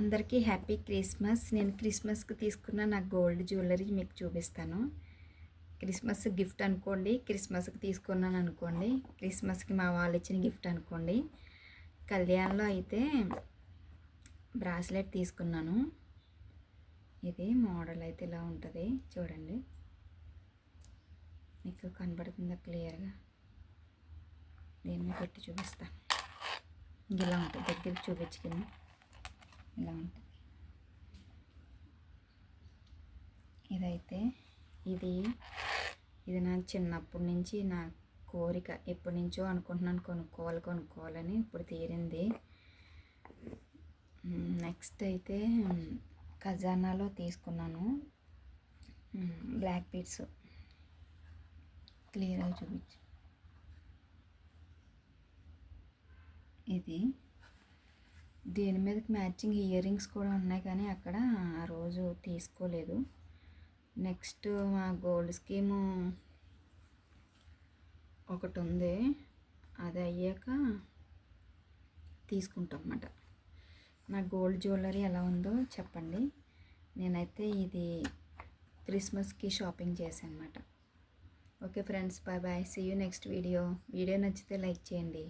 అందరికీ happy Christmas. నేను క్రిస్మస్కి తీసుకున్న నా గోల్డ్ జ్యువెలరీ మీకు చూపిస్తాను. క్రిస్మస్ గిఫ్ట్ అనుకోండి క్రిస్మస్కి తీసుకున్నాను అనుకోండి క్రిస్మస్కి మా వాళ్ళు ఇచ్చిన గిఫ్ట్ అనుకోండి. కళ్యాణ్లో అయితే బ్రాస్లెట్ తీసుకున్నాను. ఇది మోడల్ అయితే ఇలా ఉంటుంది. చూడండి. మీకు కనబడుతుందా క్లియర్గా? దీన్ని పెట్టి చూపిస్తాను. ఇలా ఉంటుంది. దగ్గరికి చూపించుకుంది ఇలా ఉంటుంది. ఇదైతే ఇది ఇది నా చిన్నప్పటి నుంచి నా కోరిక. ఎప్పటి నుంచో అనుకుంటున్నాను కొనుక్కోవాలి కొనుక్కోవాలని ఇప్పుడు తీరింది. నెక్స్ట్ అయితే ఖజానాలో తీసుకున్నాను. బ్లాక్ బీడ్స్ క్లియర్గా చూపించు. ఇది దీని మీదకి మ్యాచింగ్ ఇయర్ రింగ్స్ కూడా ఉన్నాయి కానీ అక్కడ ఆ రోజు తీసుకోలేదు. నెక్స్ట్ మా గోల్డ్ స్కీము ఒకటి ఉంది. అది అయ్యాక తీసుకుంటాం అన్నమాట. నా గోల్డ్ జ్యువెలరీ ఎలా ఉందో చెప్పండి. నేనైతే ఇది క్రిస్మస్కి షాపింగ్ చేశాను అనమాట okay friends bye bye. See you next video video నచ్చితే లైక్ చేయండి.